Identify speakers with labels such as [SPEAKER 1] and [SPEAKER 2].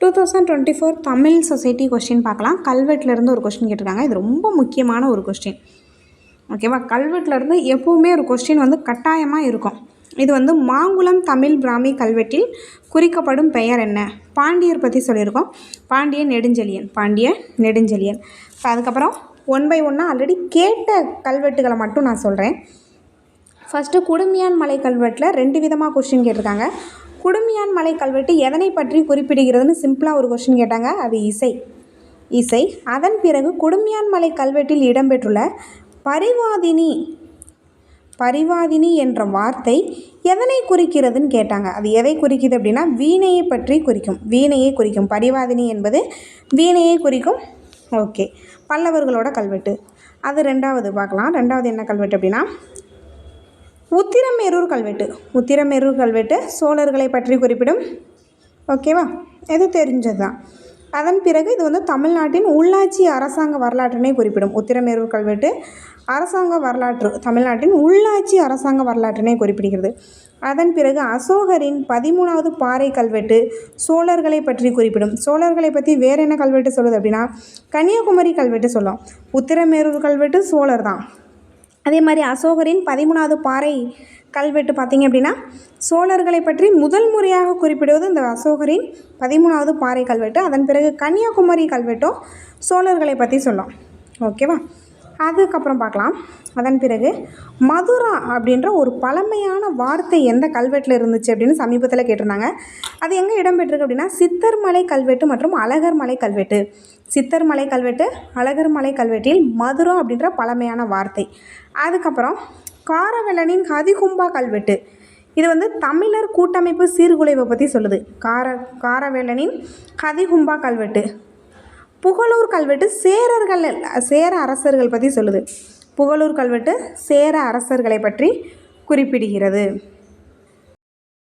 [SPEAKER 1] Two thousand twenty four Tamil society question பார்க்கலாம் கல்வெட்டிலேருந்து ஒரு கொஸ்டின் கேட்டிருக்காங்க. இது ரொம்ப முக்கியமான ஒரு கொஸ்டின் ஓகேவா கல்வெட்டிலேருந்து எப்போவுமே ஒரு கொஸ்டின் வந்து கட்டாயமாக இருக்கும். இது வந்து மாங்குளம் தமிழ் பிராமி கல்வெட்டில் குறிக்கப்படும் பெயர் என்ன? பாண்டியர் பற்றி சொல்லியிருக்கோம். பாண்டிய நெடுஞ்செழியன். பாண்டிய நெடுஞ்செழியன். இப்போ அதுக்கப்புறம் ஒன் பை ஒன்னாக ஆல்ரெடி கேட்ட கல்வெட்டுகளை மட்டும் நான் சொல்கிறேன் ஃபஸ்ட்டு குடுமியான் மலை கல்வெட்டில் ரெண்டு விதமாக கொஸ்டின் கேட்டிருக்காங்க. குடுமியான் மலை கல்வெட்டு எதனை பற்றி குறிப்பிடுகிறதுன்னு சிம்பிளாக ஒரு கொஷின் கேட்டாங்க. அது இசை. இசை. அதன் பிறகு குடுமியான் மலை கல்வெட்டில் இடம்பெற்றுள்ள பரிவாதினி பரிவாதினி என்ற வார்த்தை எதனை குறிக்கிறதுன்னு கேட்டாங்க. அது எதை குறிக்குது அப்படின்னா வீணையை பற்றி குறிக்கும். வீணையை குறிக்கும். பரிவாதினி என்பது வீணையை குறிக்கும். ஓகே பல்லவர்களோட கல்வெட்டு. அது ரெண்டாவது பார்க்கலாம். ரெண்டாவது என்ன கல்வெட்டு அப்படின்னா உத்திரமேரூர் கல்வெட்டு. உத்திரமேரூர் கல்வெட்டு சோழர்களை பற்றி குறிப்பிடும். ஓகேவா இது தெரிஞ்சது தான் அதன் பிறகு இது வந்து தமிழ்நாட்டின் உள்ளாட்சி அரசாங்க வரலாற்றினை குறிப்பிடும். உத்திரமேரூர் கல்வெட்டு அரசாங்க வரலாற்று தமிழ்நாட்டின் உள்ளாட்சி அரசாங்க வரலாற்றினை குறிப்பிடுகிறது. அதன் பிறகு அசோகரின் பதிமூணாவது பாறை கல்வெட்டு சோழர்களை பற்றி குறிப்பிடும். சோழர்களை பற்றி வேறு என்ன கல்வெட்டு சொல்லுது அப்படின்னா கன்னியாகுமரி கல்வெட்டு சொல்லும். உத்திரமேரூர் கல்வெட்டு சோழர் தான் அதே மாதிரி அசோகரின் பதிமூணாவது பாறை கல்வெட்டு பார்த்திங்க அப்படின்னா சோழர்களை பற்றி முதல் முறையாக குறிப்பிடுவது இந்த அசோகரின் பதிமூணாவது பாறை கல்வெட்டு அதன் பிறகு கன்னியாகுமரி கல்வெட்டும் சோழர்களை பற்றி சொல்லும் ஓகேவா? அதுக்கப்புறம் பார்க்கலாம். அதன் பிறகு மதுரா அப்படின்ற ஒரு பழமையான வார்த்தை எந்த கல்வெட்டில் இருந்துச்சு அப்படின்னு சமீபத்தில் கேட்டிருந்தாங்க. அது எங்கே இடம்பெற்றிருக்கு அப்படின்னா சித்தர் மலை கல்வெட்டு மற்றும் அழகர் மலை கல்வெட்டு. சித்தர் மலை கல்வெட்டு அழகர் மலை கல்வெட்டில் மதுரா அப்படின்ற பழமையான வார்த்தை. அதுக்கப்புறம் காரவெளனின் கதிகும்பா கல்வெட்டு. இது வந்து தமிழர் கூட்டமைப்பு சீர்குலைவை பற்றி சொல்லுது. கார காரவேலனின் கதிகும்பா கல்வெட்டு. புகழூர் கல்வெட்டு சேரர்கள் சேர அரசர்கள் பற்றி சொல்லுது. புகழூர் கல்வெட்டு சேர அரசர்களை பற்றி குறிப்பிடுகிறது.